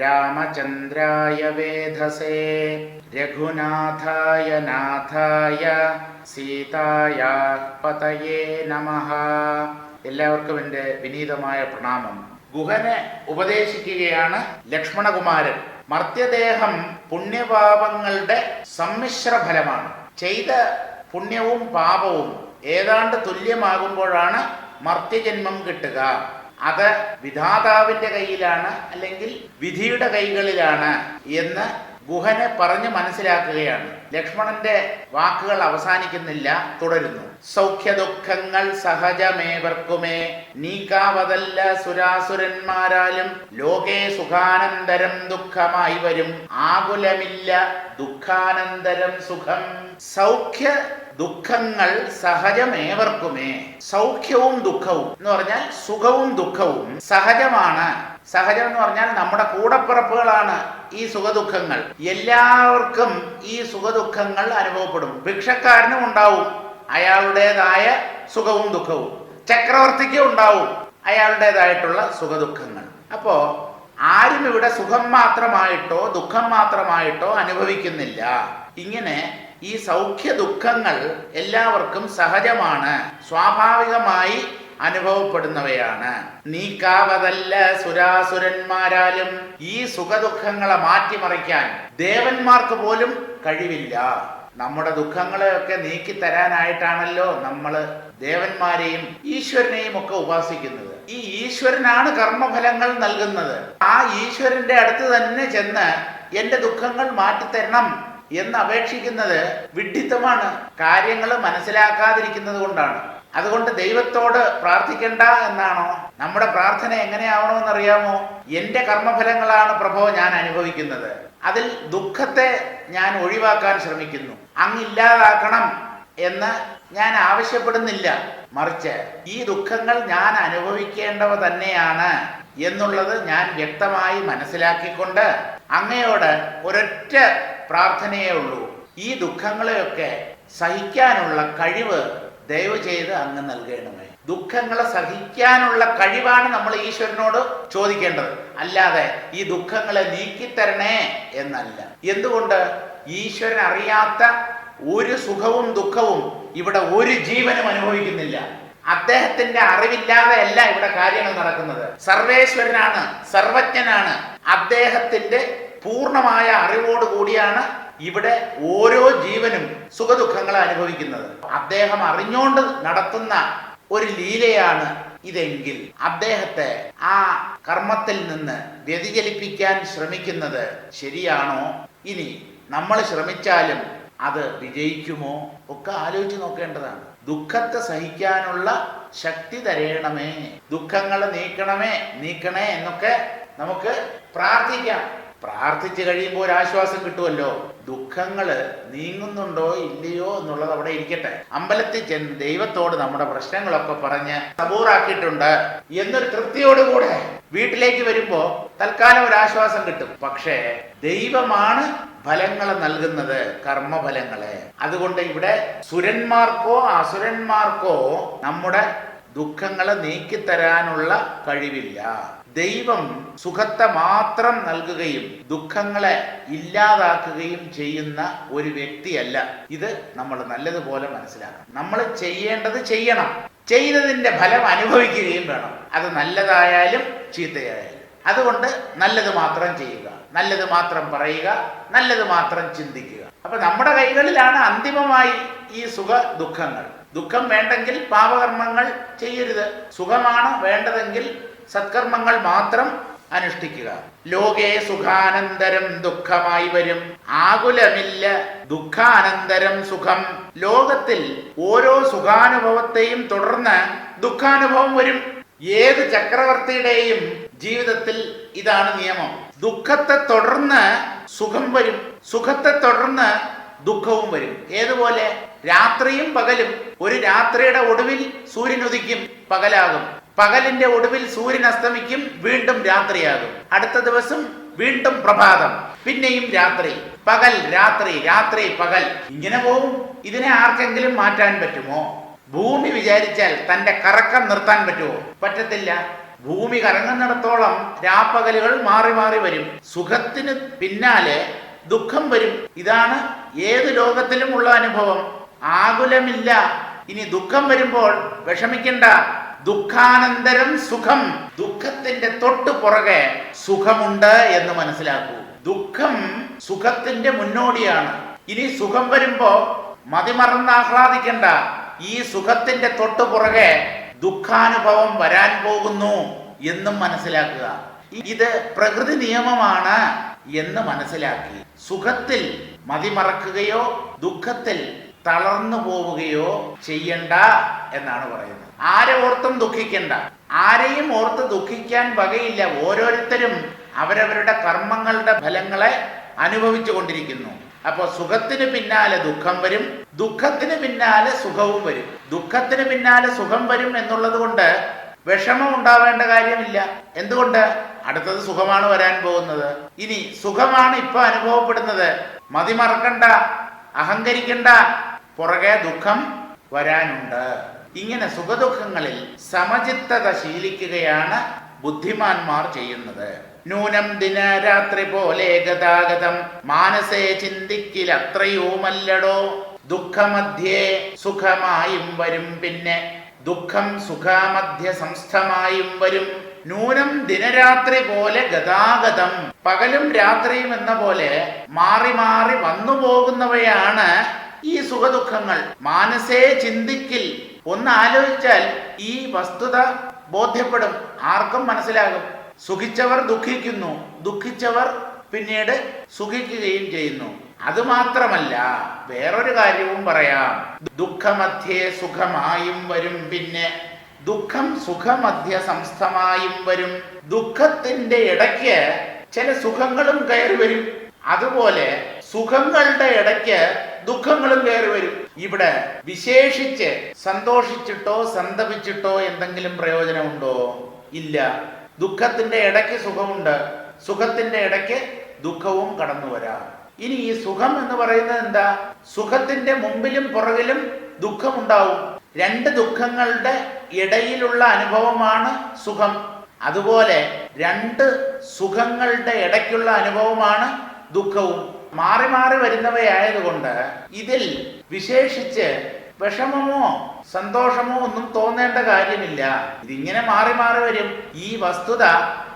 രാമചന്ദ്രായ വേധസേ രഘുനാഥായ നാഥായ സീതായ പതയേ നമഹ എല്ലാവർക്കും എന്റെ വിനീതമായ പ്രണാമം. ഗുഹനെ ഉപദേശിക്കുകയാണ് ലക്ഷ്മണകുമാരൻ. മർത്യദേഹം പുണ്യപാപങ്ങളുടെ സമ്മിശ്ര ഫലമാണ്. ചെയ്ത പുണ്യവും പാപവും ഏതാണ്ട് തുല്യമാകുമ്പോഴാണ് മർത്യജന്മം കിട്ടുക. അത് വിധാതാവിന്റെ കയ്യിലാണ് അല്ലെങ്കിൽ വിധിയുടെ കൈകളിലാണ് എന്ന് ഗുഹനെ പറഞ്ഞു മനസ്സിലാക്കുകയാണ്. ലക്ഷ്മണന്റെ വാക്കുകൾ അവസാനിക്കുന്നില്ല തുടരുന്നു. സൗഖ്യ ദുഃഖങ്ങൾ സഹജമേവർക്കുമേ നീക്കാവതല്ല സുരാസുരന്മാരാലും ലോകേ സുഖാനന്തരം ദുഃഖമായി വരും. ആകുലമില്ല ദുഃഖാനന്തരം സുഖം. സൗഖ്യ ദുഃഖങ്ങൾ സഹജമേവർക്കുമേ. സൗഖ്യവും ദുഃഖവും എന്ന് പറഞ്ഞാൽ സുഖവും ദുഃഖവും. സഹജമാണ്. സഹജം എന്ന് പറഞ്ഞാൽ നമ്മുടെ കൂടപ്പിറപ്പുകളാണ് ഈ സുഖദുഃഖങ്ങൾ. എല്ലാവർക്കും ഈ സുഖദുഃഖങ്ങൾ അനുഭവപ്പെടും. ഭിക്ഷക്കാരനും ഉണ്ടാവും. അയാളുടേതായ സുഖവും ദുഃഖവും. ചക്രവർത്തിക്കും ഉണ്ടാവും. അയാളുടേതായിട്ടുള്ള സുഖദുഃഖങ്ങൾ. അപ്പോ ആരും ഇവിടെ സുഖം മാത്രമായിട്ടോ ദുഃഖം മാത്രമായിട്ടോ അനുഭവിക്കുന്നില്ല. ഇങ്ങനെ ഈ സൗഖ്യ ദുഃഖങ്ങൾ എല്ലാവർക്കും സഹജമാണ്. സ്വാഭാവികമായി അനുഭവപ്പെടുന്നവയാണ്. നീക്കാവതല്ല സുരാസുരന്മാരാലും ഈ സുഖദുഃഖങ്ങളെ മാറ്റിമറിക്കാൻ ദേവന്മാർക്ക് പോലും കഴിവില്ല. നമ്മുടെ ദുഃഖങ്ങളെയൊക്കെ നീക്കി തരാനായിട്ടാണല്ലോ നമ്മൾ ദേവന്മാരെയും ഈശ്വരനെയും ഒക്കെ ഉപാസിക്കുന്നത്. ഈ ഈശ്വരനാണ് കർമ്മഫലങ്ങൾ നൽകുന്നത്. ആ ഈശ്വരന്റെ അടുത്ത് തന്നെ ചെന്ന് എന്റെ ദുഃഖങ്ങൾ മാറ്റിത്തരണം. എന്ന് അപേക്ഷിക്കുന്നത് വിഡ്ഢിത്തമാണ് കാര്യങ്ങൾ മനസ്സിലാക്കാതിരിക്കുന്നത് കൊണ്ടാണ്. അതുകൊണ്ട് ദൈവത്തോട് പ്രാർത്ഥിക്കണ്ട എന്നാണോ? നമ്മുടെ പ്രാർത്ഥന എങ്ങനെയാവണമെന്ന് അറിയാമോ എന്റെ കർമ്മഫലങ്ങളാണ് പ്രഭോ ഞാൻ അനുഭവിക്കുന്നത്. അതിൽ ദുഃഖത്തെ ഞാൻ ഒഴിവാക്കാൻ ശ്രമിക്കുന്നു. അങ്ങില്ലാതാക്കണം എന്ന് ഞാൻ ആവശ്യപ്പെടുന്നില്ല. മറിച്ച് ഈ ദുഃഖങ്ങൾ ഞാൻ അനുഭവിക്കേണ്ടവ തന്നെയാണ് എന്നുള്ളത് ഞാൻ വ്യക്തമായി മനസ്സിലാക്കിക്കൊണ്ട് അങ്ങയോട് ഒരൊറ്റ പ്രാർത്ഥനയേ ഉള്ളൂ. ഈ ദുഃഖങ്ങളെയൊക്കെ സഹിക്കാനുള്ള കഴിവ് ദയവ് ചെയ്ത് അങ്ങ് നൽകണമേ. ദുഃഖങ്ങളെ സഹിക്കാനുള്ള കഴിവാണ് നമ്മൾ ഈശ്വരനോട് ചോദിക്കേണ്ടത്. അല്ലാതെ ഈ ദുഃഖങ്ങളെ നീക്കിത്തരണേ എന്നല്ല. എന്തുകൊണ്ട്? ഈശ്വരൻ അറിയാത്ത ഒരു സുഖവും ദുഃഖവും ഇവിടെ ഒരു ജീവനും അനുഭവിക്കുന്നില്ല. അദ്ദേഹത്തിന്റെ അറിവില്ലാതെ അല്ല ഇവിടെ കാര്യങ്ങൾ നടക്കുന്നത്. സർവേശ്വരനാണ് സർവജ്ഞനാണ്. അദ്ദേഹത്തിന്റെ പൂർണമായ അറിവോട് കൂടിയാണ് ഇവിടെ ഓരോ ജീവനും സുഖദുഃഖങ്ങളെ അനുഭവിക്കുന്നത്. അദ്ദേഹം അറിഞ്ഞുകൊണ്ട് നടത്തുന്ന ഒരു ലീലയാണ് ഇതെങ്കിൽ അദ്ദേഹത്തെ ആ കർമ്മത്തിൽ നിന്ന് വ്യതിചലിപ്പിക്കാൻ ശ്രമിക്കുന്നത് ശരിയാണോ? ഇനി നമ്മൾ ശ്രമിച്ചാലും അത് വിജയിക്കുമോ? ഒക്കെ ആലോചിച്ച് നോക്കേണ്ടതാണ്. ദുഃഖത്തെ സഹിക്കാനുള്ള ശക്തി തരയണമേ ദുഃഖങ്ങൾ നീക്കണമേ നീക്കണേ എന്നൊക്കെ നമുക്ക് പ്രാർത്ഥിക്കാം. പ്രാർത്ഥിച്ചു കഴിയുമ്പോൾ ഒരു ആശ്വാസം കിട്ടുമല്ലോ? ദുഃഖങ്ങൾ നീങ്ങുന്നുണ്ടോ ഇല്ലയോ എന്നുള്ളത് അവിടെ ഇരിക്കട്ടെ. അമ്പലത്തിൽ ചെന്ന് ദൈവത്തോട് നമ്മുടെ പ്രശ്നങ്ങളൊക്കെ പറഞ്ഞ് സബൂറാക്കിയിട്ടുണ്ട് എന്നൊരു തൃപ്തിയോടുകൂടെ വീട്ടിലേക്ക് വരുമ്പോ തൽക്കാലം ഒരു ആശ്വാസം കിട്ടും. പക്ഷേ ദൈവമാണ് ഫലങ്ങളെ നൽകുന്നത് കർമ്മഫലങ്ങളെ. അതുകൊണ്ട് ഇവിടെ സുരന്മാർക്കോ അസുരന്മാർക്കോ നമ്മുടെ ദുഃഖങ്ങളെ നീക്കിത്തരാനുള്ള കഴിവില്ല. ദൈവം സുഖത്തെ മാത്രം നൽകുകയും ദുഃഖങ്ങളെ ഇല്ലാതാക്കുകയും ചെയ്യുന്ന ഒരു വ്യക്തിയല്ല. ഇത് നമ്മൾ നല്ലതുപോലെ മനസ്സിലാക്കണം. നമ്മൾ ചെയ്യേണ്ടത് ചെയ്യണം. ചെയ്തതിന്റെ ഫലം അനുഭവിക്കുകയും വേണം. അത് നല്ലതായാലും ചീത്തയായാലും. അതുകൊണ്ട് നല്ലത് മാത്രം ചെയ്യുക. നല്ലത് മാത്രം പറയുക. നല്ലത് മാത്രം ചിന്തിക്കുക. അപ്പൊ നമ്മുടെ കൈകളിലാണ് അന്തിമമായി ഈ സുഖ ദുഃഖങ്ങൾ. ദുഃഖം വേണ്ടെങ്കിൽ പാപകർമ്മങ്ങൾ ചെയ്യരുത്. സുഖമാണ് വേണ്ടതെങ്കിൽ സത്കർമ്മങ്ങൾ മാത്രം അനുഷ്ഠിക്കുക. ലോകേ സുഖാനന്തരം ദുഃഖമായി വരും. ആകുലമില്ല ദുഃഖാനന്തരം സുഖം. ലോകത്തിൽ ഓരോ സുഖാനുഭവത്തെയും തുടർന്ന് ദുഃഖാനുഭവം വരും. ഏത് ചക്രവർത്തിയുടെയും ജീവിതത്തിൽ ഇതാണ് നിയമം. ദുഃഖത്തെ തുടർന്ന് സുഖം വരും. സുഖത്തെ തുടർന്ന് ദുഃഖവും വരും. ഏതുപോലെ? രാത്രിയും പകലും. ഒരു രാത്രിയുടെ ഒടുവിൽ സൂര്യൻ ഉദിക്കും പകലാകും. പകലിന്റെ ഒടുവിൽ സൂര്യൻ അസ്തമിക്കും വീണ്ടും രാത്രിയാകും. അടുത്ത ദിവസം വീണ്ടും പ്രഭാതം. പിന്നെയും രാത്രി. പകൽ രാത്രി രാത്രി പകൽ. ഇങ്ങനെ പോവും ഇതിനെ ആർക്കെങ്കിലും മാറ്റാൻ പറ്റുമോ? ഭൂമി വിചാരിച്ചാൽ തന്റെ കറക്കം നിർത്താൻ പറ്റുമോ? പറ്റത്തില്ല. ഭൂമി കറങ്ങുന്നിടത്തോളം രാപ്പകലുകൾ മാറി മാറി വരും. സുഖത്തിന് പിന്നാലെ ദുഃഖം വരും. ഇതാണ് ഏത് ലോകത്തിലും ഉള്ള അനുഭവം. ആകുലമില്ല. ഇനി ദുഃഖം വരുമ്പോൾ വിഷമിക്കണ്ട. ദുഃഖാനന്തരം സുഖം. ദുഃഖത്തിന്റെ തൊട്ട് പുറകെ സുഖമുണ്ട് എന്ന് മനസ്സിലാക്കൂ. ദുഃഖം സുഖത്തിന്റെ മുന്നോടിയാണ്. ഇനി സുഖം വരുമ്പോ മതിമറന്ന് ആഹ്ലാദിക്കണ്ട. ഈ സുഖത്തിന്റെ തൊട്ടു പുറകെ ദുഃഖാനുഭവം വരാൻ പോകുന്നു എന്നും മനസ്സിലാക്കുക. ഇത് പ്രകൃതി നിയമമാണ് എന്ന് മനസ്സിലാക്കി. സുഖത്തിൽ മതിമറക്കുകയോ ദുഃഖത്തിൽ തളർന്നു പോവുകയോ ചെയ്യണ്ട എന്നാണ് പറയുന്നത്. ആരെ ഓർത്തും ദുഃഖിക്കണ്ട. ആരെയും ഓർത്ത് ദുഃഖിക്കാൻ വകയില്ല. ഓരോരുത്തരും അവരവരുടെ കർമ്മങ്ങളുടെ ഫലങ്ങളെ അനുഭവിച്ചു കൊണ്ടിരിക്കുന്നു. അപ്പൊ സുഖത്തിന് പിന്നാലെ ദുഃഖം വരും. ദുഃഖത്തിന് പിന്നാലെ സുഖവും വരും. ദുഃഖത്തിന് പിന്നാലെ സുഖം വരും എന്നുള്ളത് കൊണ്ട് വിഷമം ഉണ്ടാവേണ്ട കാര്യമില്ല. എന്തുകൊണ്ട്? അടുത്തത് സുഖമാണ് വരാൻ പോകുന്നത്. ഇനി സുഖമാണ് ഇപ്പൊ അനുഭവപ്പെടുന്നത്. മതിമറക്കണ്ട അഹങ്കരിക്കണ്ട പുറകെ ദുഃഖം വരാനുണ്ട്. ഇങ്ങനെ സുഖദുഃഖങ്ങളിൽ സമചിത്തത ശീലിക്കുകയാണ് ബുദ്ധിമാന്മാർ ചെയ്യുന്നത്. നൂനം ദിനരാത്രി പോലെ ഗതാഗതം മാനസേ ചിന്തിക്കിൽ അത്രയുമല്ലടോ ദുഃഖമധ്യേ സുഖമായും വരും പിന്നെ ദുഃഖം സുഖമധ്യ സംസ്ഥമായും വരും. നൂനം ദിനരാത്രി പോലെ ഗതാഗതം പകലും രാത്രിയും എന്ന പോലെ മാറി മാറി വന്നു പോകുന്നവയാണ് ഈ സുഖദുഃഖങ്ങൾ മാനസേ ചിന്തിക്കിൽ. ഒന്ന് ആലോചിച്ചാൽ ഈ വസ്തുത ബോധ്യപ്പെടും. ആർക്കും മനസ്സിലാകും. സുഖിച്ചവർ ദുഃഖിക്കുന്നു. ദുഃഖിച്ചവർ പിന്നീട് സുഖിക്കുകയും ചെയ്യുന്നു. അതുമാത്രമല്ല വേറൊരു കാര്യവും പറയാം. ദുഃഖമധ്യേ സുഖമായും വരും പിന്നെ. ദുഃഖം സുഖമധ്യ സംസ്ഥമായും വരും. ദുഃഖത്തിന്റെ ഇടയ്ക്ക് ചില സുഖങ്ങളും കയറി വരും. അതുപോലെ സുഖങ്ങളുടെ ഇടയ്ക്ക് ദുഃഖങ്ങളും കയറി വരും. ഇവിടെ വിശേഷിച്ച് സന്തോഷിച്ചിട്ടോ സന്തപിച്ചിട്ടോ എന്തെങ്കിലും പ്രയോജനമുണ്ടോ? ഇല്ല. ദുഃഖത്തിന്റെ ഇടയ്ക്ക് സുഖമുണ്ട്. സുഖത്തിന്റെ ഇടയ്ക്ക് ദുഃഖവും കടന്നു വരാം. ഇനി ഈ സുഖം എന്ന് പറയുന്നത് എന്താ? സുഖത്തിന്റെ മുമ്പിലും പുറകിലും ദുഃഖമുണ്ടാവും. രണ്ട് ദുഃഖങ്ങളുടെ ഇടയിലുള്ള അനുഭവമാണ് സുഖം. അതുപോലെ രണ്ട് സുഖങ്ങളുടെ ഇടയ്ക്കുള്ള അനുഭവമാണ് ദുഃഖവും. മാറി മാറി വരുന്നവയായതുകൊണ്ട് ഇതിൽ വിശേഷിച്ച് വിഷമമോ സന്തോഷമോ ഒന്നും തോന്നേണ്ട കാര്യമില്ല. ഇതിങ്ങനെ മാറി മാറി വരും. ഈ വസ്തുത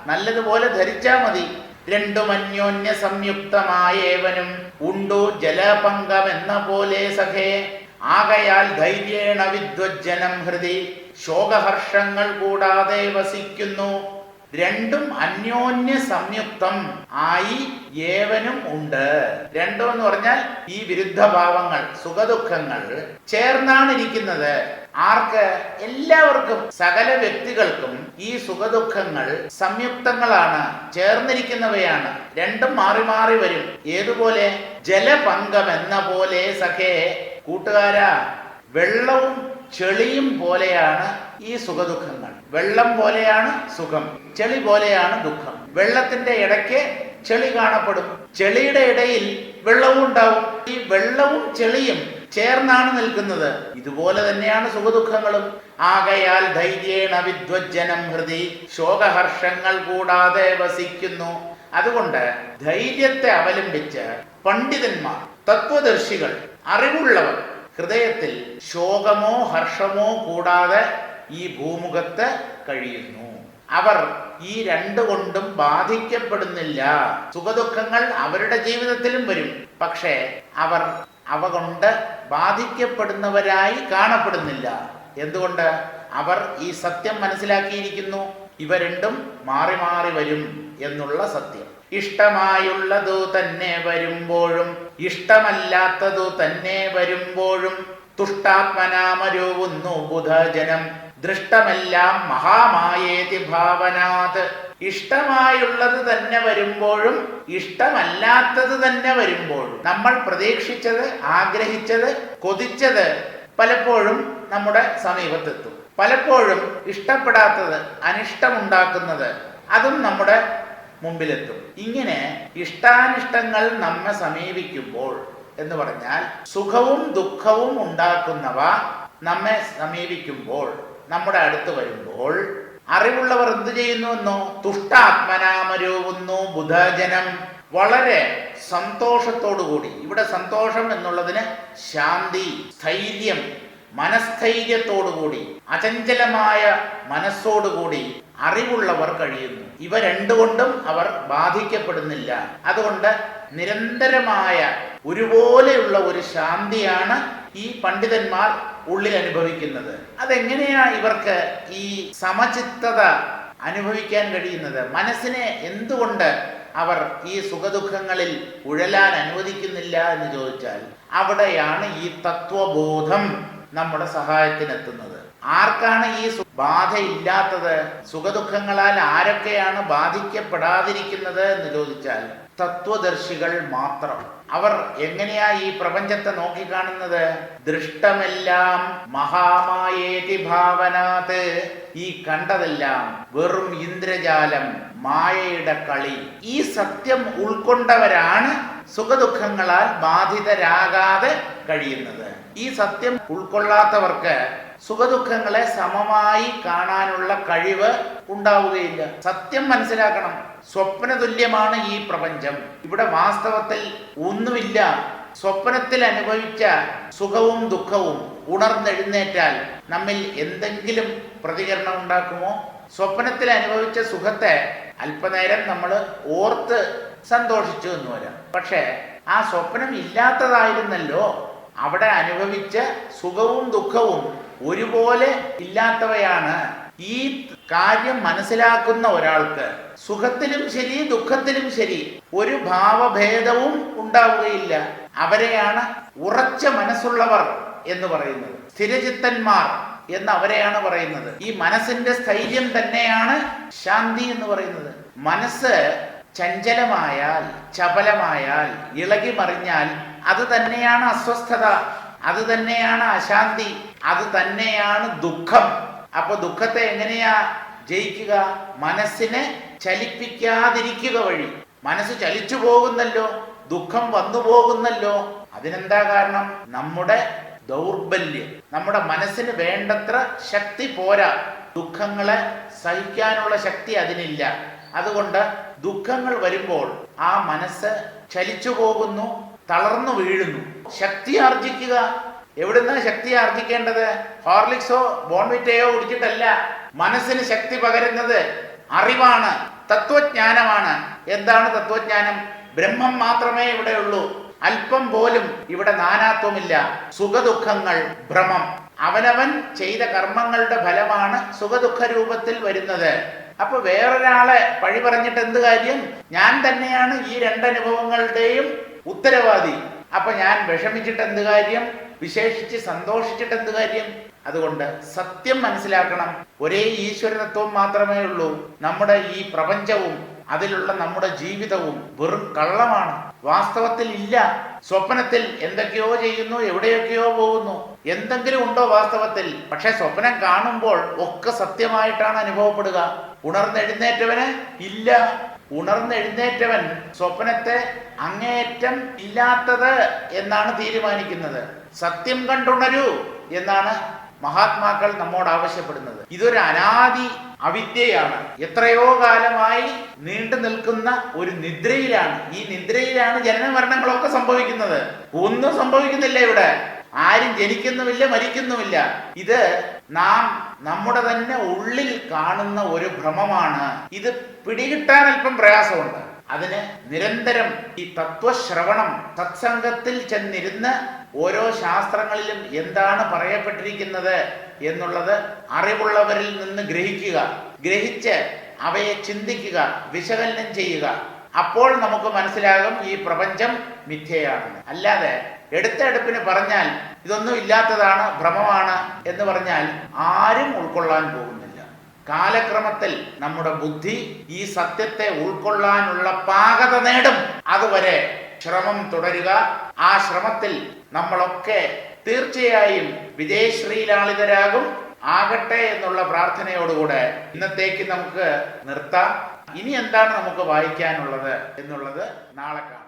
നല്ലതുപോലെ ധരിച്ചാ മതി. രണ്ടും അന്യോന്യ സംയുക്തമായേവനും ഉണ്ടു ജലപങ്കം എന്ന പോലെ സഖേ. ആകയാൽ ധൈര്യേണ വിദ്വജ്ജനം ഹൃദി. ശോകഹർഷങ്ങൾ കൂടാതെ വസിക്കുന്നു. രണ്ടും അന്യോന്യ സംയുക്തം ആയി ഏവനും ഉണ്ട്. രണ്ടും എന്ന് പറഞ്ഞാൽ ഈ വിരുദ്ധഭാവങ്ങൾ സുഖദുഃഖങ്ങൾ ചേർന്നാണ് ഇരിക്കുന്നത്. ആർക്ക്? എല്ലാവർക്കും സകല വ്യക്തികൾക്കും ഈ സുഖദുഃഖങ്ങൾ സംയുക്തങ്ങളാണ് ചേർന്നിരിക്കുന്നവയാണ്. രണ്ടും മാറി മാറി വരും. ഏതുപോലെ? ജലപങ്കം എന്ന പോലെ സഖേ. കൂട്ടുകാരാ വെള്ളവും ചെളിയും പോലെയാണ് ഈ സുഖദുഃഖങ്ങൾ. വെള്ളം പോലെയാണ് സുഖം. ചെളി പോലെയാണ് ദുഃഖം. വെള്ളത്തിന്റെ ഇടയ്ക്ക് ചെളി കാണപ്പെടും. ചെളിയുടെ ഇടയിൽ വെള്ളവും ഉണ്ടാവും. ഈ വെള്ളവും ചെളിയും ചേർന്നാണ് നിൽക്കുന്നത്. ഇതുപോലെ തന്നെയാണ് സുഖദുഃഖങ്ങളും. ആകയാൽ ധൈര്യേണ വിദ്വജ്ജനം ഹൃദി ശോകഹർഷങ്ങൾ കൂടാതെ വസിക്കുന്നു. അതുകൊണ്ട് ധൈര്യത്തെ അവലംബിച്ച് പണ്ഡിതന്മാർ തത്വദർശികൾ അറിവുള്ളവർ ഹൃദയത്തിൽ ശോകമോ ഹർഷമോ കൂടാതെ ഈ ഭൂമുഖത്ത് കഴിയുന്നു. അവർ ഈ രണ്ടു കൊണ്ടും ബാധിക്കപ്പെടുന്നില്ല. സുഖദുഃഖങ്ങൾ അവരുടെ ജീവിതത്തിലും വരും. പക്ഷേ അവർ അവ കൊണ്ട് ബാധിക്കപ്പെടുന്നവരായി കാണപ്പെടുന്നില്ല. എന്തുകൊണ്ട്? അവർ ഈ സത്യം മനസ്സിലാക്കിയിരിക്കുന്നു. ഇവ രണ്ടും മാറി മാറി വരും എന്നുള്ള സത്യം. ഇഷ്ടമായുള്ളതു തന്നെ വരുമ്പോഴും ഇഷ്ടമല്ലാത്തതു തന്നെ വരുമ്പോഴും തുഷ്ടാത്മനാമരൂവുന്നു ബുധജനം. ദൃഷ്ടമെല്ലാം മഹാമായേതി ഭാവനാത്. ഇഷ്ടമായുള്ളത് തന്നെ വരുമ്പോഴും ഇഷ്ടമല്ലാത്തത് തന്നെ വരുമ്പോഴും. നമ്മൾ പ്രതീക്ഷിച്ചത് ആഗ്രഹിച്ചത് കൊതിച്ചത് പലപ്പോഴും നമ്മുടെ സമീപത്തെത്തും. പലപ്പോഴും ഇഷ്ടപ്പെടാത്തത് അനിഷ്ടമുണ്ടാക്കുന്നത് അതും നമ്മുടെ മുമ്പിലെത്തും. ഇങ്ങനെ ഇഷ്ടാനിഷ്ടങ്ങൾ നമ്മെ സമീപിക്കുമ്പോൾ എന്ന് പറഞ്ഞാൽ സുഖവും ദുഃഖവും ഉണ്ടാക്കുന്നവ നമ്മെ സമീപിക്കുമ്പോൾ നമ്മുടെ അടുത്ത് വരുമ്പോൾ അറിവുള്ളവർ എന്ത് ചെയ്യുന്നുവെന്നോ? തുഷ്ടാത്മനാമരൂപുന്നു ബുധജനം. വളരെ സന്തോഷത്തോടുകൂടി. ഇവിടെ സന്തോഷം എന്നുള്ളതിന് ശാന്തി സ്ഥൈര്യം മനസ്ഥൈര്യത്തോടുകൂടി അചഞ്ചലമായ മനസ്സോടുകൂടി അറിവുള്ളവർ കഴിയുന്നു. ഇവ രണ്ടുകൊണ്ടും അവർ ബാധിക്കപ്പെടുന്നില്ല. അതുകൊണ്ട് നിരന്തരമായ ഒരുപോലെയുള്ള ഒരു ശാന്തിയാണ് ഈ പണ്ഡിതന്മാർ ഉള്ളിൽ അനുഭവിക്കുന്നത്. അതെങ്ങനെയാ ഇവർക്ക് ഈ സമചിത്തത അനുഭവിക്കാൻ കഴിയുന്നത്? മനസ്സിനെ എന്തുകൊണ്ട് അവർ ഈ സുഖദുഃഖങ്ങളിൽ ഉഴലാൻ അനുവദിക്കുന്നില്ല എന്ന് ചോദിച്ചാൽ അവിടെയാണ് ഈ തത്വബോധം നമ്മുടെ സഹായത്തിനെത്തുന്നത്. ആർക്കാണ് ഈ ബാധയില്ലാത്തത്? സുഖദുഃഖങ്ങളാൽ ആരൊക്കെയാണ് ബാധിക്കപ്പെടാതിരിക്കുന്നത് എന്ന് ചോദിച്ചാൽ തത്വദർശികൾ മാത്രം. അവർ എങ്ങനെയാ ഈ പ്രപഞ്ചത്തെ നോക്കിക്കാണുന്നത്? ദൃഷ്ടമെല്ലാം മഹാമായേതി ഭാവനാത്. ഈ കണ്ടതെല്ലാം വെറും ഇന്ദ്രജാലം മായയുടെ കളി. ഈ സത്യം ഉൾക്കൊണ്ടവരാണ് സുഖദുഃഖങ്ങളാൽ ബാധിതരാകാതെ കഴിയുന്നത്. ഈ സത്യം ഉൾക്കൊള്ളാത്തവർക്ക് സുഖദുഃഖങ്ങളെ സമമായി കാണാനുള്ള കഴിവ് ഉണ്ടാവുകയില്ല. സത്യം മനസ്സിലാക്കണം. സ്വപ്ന തുല്യമാണ് ഈ പ്രപഞ്ചം. ഇവിടെ വാസ്തവത്തിൽ ഒന്നുമില്ല. സ്വപ്നത്തിൽ അനുഭവിച്ച സുഖവും ദുഃഖവും ഉണർന്നെഴുന്നേറ്റാൽ നമ്മിൽ എന്തെങ്കിലും പ്രതികരണം ഉണ്ടാക്കുമോ? സ്വപ്നത്തിൽ അനുഭവിച്ച സുഖത്തെ അല്പനേരം നമ്മൾ ഓർത്ത് സന്തോഷിച്ചു എന്ന് വരാം. പക്ഷേ ആ സ്വപ്നം ഇല്ലാത്തതായിരുന്നല്ലോ. അവിടെ അനുഭവിച്ച സുഖവും ദുഃഖവും ഒരുപോലെ ഇല്ലാത്തവയാണ് ഈ കാര്യം മനസ്സിലാക്കുന്ന ഒരാൾക്ക് സുഖത്തിലും ശരി ദുഃഖത്തിലും ശരി ഒരു ഭാവഭേദവും ഉണ്ടാവുകയില്ല. അവരെയാണ് ഉറച്ച മനസ്സുള്ളവർ എന്ന് പറയുന്നത്. സ്ഥിരചിത്തന്മാർ എന്ന് അവരെയാണ് പറയുന്നത്. ഈ മനസ്സിന്റെ സ്ഥൈര്യം തന്നെയാണ് ശാന്തി എന്ന് പറയുന്നത്. മനസ്സ് ചഞ്ചലമായാൽ ചപലമായാൽ ഇളകി മറിഞ്ഞാൽ അത് തന്നെയാണ് അസ്വസ്ഥത അത് തന്നെയാണ് അശാന്തി അത് തന്നെയാണ് ദുഃഖം. അപ്പൊ ദുഃഖത്തെ എങ്ങനെയാ ജയിക്കുക മനസ്സിനെ ചലിപ്പിക്കാതിരിക്കുക വഴി. മനസ്സ് ചലിച്ചു പോകുന്നല്ലോ ദുഃഖം വന്നു പോകുന്നല്ലോ. അതിനെന്താ കാരണം? നമ്മുടെ ദൗർബല്യം. നമ്മുടെ മനസ്സിന് വേണ്ടത്ര ശക്തി പോരാ. ദുഃഖങ്ങളെ സഹിക്കാനുള്ള ശക്തി അതിനില്ല. അതുകൊണ്ട് ദുഃഖങ്ങൾ വരുമ്പോൾ ആ മനസ്സ് ചലിച്ചു പോകുന്നു തളർന്നു വീഴുന്നു. ശക്തി ആർജിക്കുക. എവിടുന്ന ശക്തി ആർജിക്കേണ്ടത്? ഹോർലിക്സോ ബോൺവിറ്റയോ കുടിച്ചിട്ടല്ല. മനസ്സിന് ശക്തി പകരുന്നത് അറിവാണ് തത്വജ്ഞാനമാണ്. എന്താണ് തത്വജ്ഞാനം? ബ്രഹ്മം മാത്രമേ ഇവിടെ ഉള്ളൂ. അല്പം പോലും ഇവിടെ നാനാത്വമില്ല. സുഖദുഃഖങ്ങൾ ഭ്രമം. അവനവൻ ചെയ്ത കർമ്മങ്ങളുടെ ഫലമാണ് സുഖദുഃഖ രൂപത്തിൽ വരുന്നത്. അപ്പൊ വേറൊരാളെ പഴി പറഞ്ഞിട്ട് എന്ത് കാര്യം? ഞാൻ തന്നെയാണ് ഈ രണ്ടനുഭവങ്ങളുടെയും ഉത്തരവാദി. അപ്പൊ ഞാൻ വിഷമിച്ചിട്ട് എന്ത് കാര്യം? വിശേഷിച്ച് സന്തോഷിച്ചിട്ട് എന്ത് കാര്യം? അതുകൊണ്ട് സത്യം മനസ്സിലാക്കണം. ഒരേ ഈശ്വരതത്വം മാത്രമേ ഉള്ളൂ. നമ്മുടെ ഈ പ്രപഞ്ചവും അതിലുള്ള നമ്മുടെ ജീവിതവും വെറും കള്ളമാണ്. വാസ്തവത്തിൽ ഇല്ല. സ്വപ്നത്തിൽ എന്തൊക്കെയോ ചെയ്യുന്നു എവിടെയൊക്കെയോ പോകുന്നു. എന്തെങ്കിലും ഉണ്ടോ വാസ്തവത്തിൽ? പക്ഷെ സ്വപ്നം കാണുമ്പോൾ ഒക്കെ സത്യമായിട്ടാണ് അനുഭവപ്പെടുക. ഉണർന്നെഴുന്നേറ്റവന് ഇല്ല. ഉണർന്നെഴുന്നേറ്റവൻ സ്വപ്നത്തെ അങ്ങേയറ്റം ഇല്ലാത്തത് എന്നാണ് തീരുമാനിക്കുന്നത്. സത്യം കണ്ടുണരൂ എന്നാണ് മഹാത്മാക്കൾ നമ്മോട് ആവശ്യപ്പെടുന്നത്. ഇതൊരു അനാദി അവിദ്യയാണ്. എത്രയോ കാലമായി നീണ്ടു നിൽക്കുന്ന ഒരു നിദ്രയിലാണ്. ഈ നിദ്രയിലാണ് ജനന മരണങ്ങളൊക്കെ സംഭവിക്കുന്നത്. ഒന്നും സംഭവിക്കുന്നില്ല ഇവിടെ. ആരും ജനിക്കുന്നുമില്ല മരിക്കുന്നുമില്ല. ഇത് നാം നമ്മുടെ തന്നെ ഉള്ളിൽ കാണുന്ന ഒരു ഭ്രമമാണ്. ഇത് പിടികിട്ടാൻ അല്പം പ്രയാസമുണ്ട്. അതിന് നിരന്തരം ഈ തത്വശ്രവണം സത്സംഗത്തിൽ ചെന്നിരുന്ന് ഓരോ ശാസ്ത്രങ്ങളിലും എന്താണ് പറയപ്പെട്ടിരിക്കുന്നത് എന്നുള്ളത് അറിവുള്ളവരിൽ നിന്ന് ഗ്രഹിക്കുക ഗ്രഹിച്ച് അവയെ ചിന്തിക്കുക വിശകലനം ചെയ്യുക. അപ്പോൾ നമുക്ക് മനസ്സിലാകും ഈ പ്രപഞ്ചം മിഥ്യയാണെന്ന്. അല്ലാതെ എടുത്തെടുപ്പിന് പറഞ്ഞാൽ ഇതൊന്നും ഇല്ലാത്തതാണ് ഭ്രമമാണ് എന്ന് പറഞ്ഞാൽ ആരും ഉൾക്കൊള്ളാൻ പോകുന്നില്ല. കാലക്രമത്തിൽ നമ്മുടെ ബുദ്ധി ഈ സത്യത്തെ ഉൾക്കൊള്ളാനുള്ള പാകത നേടും. അതുവരെ ശ്രമം തുടരുക ആ ശ്രമത്തിൽ നമ്മളൊക്കെ തീർച്ചയായും വിജയശ്രീലാളിതരാകും ആകട്ടെ എന്നുള്ള പ്രാർത്ഥനയോടുകൂടെ ഇന്നത്തേക്ക് നമുക്ക് നിർത്താം. ഇനി എന്താണ് നമുക്ക് വായിക്കാനുള്ളത് എന്നുള്ളത് നാളെ കാണാം.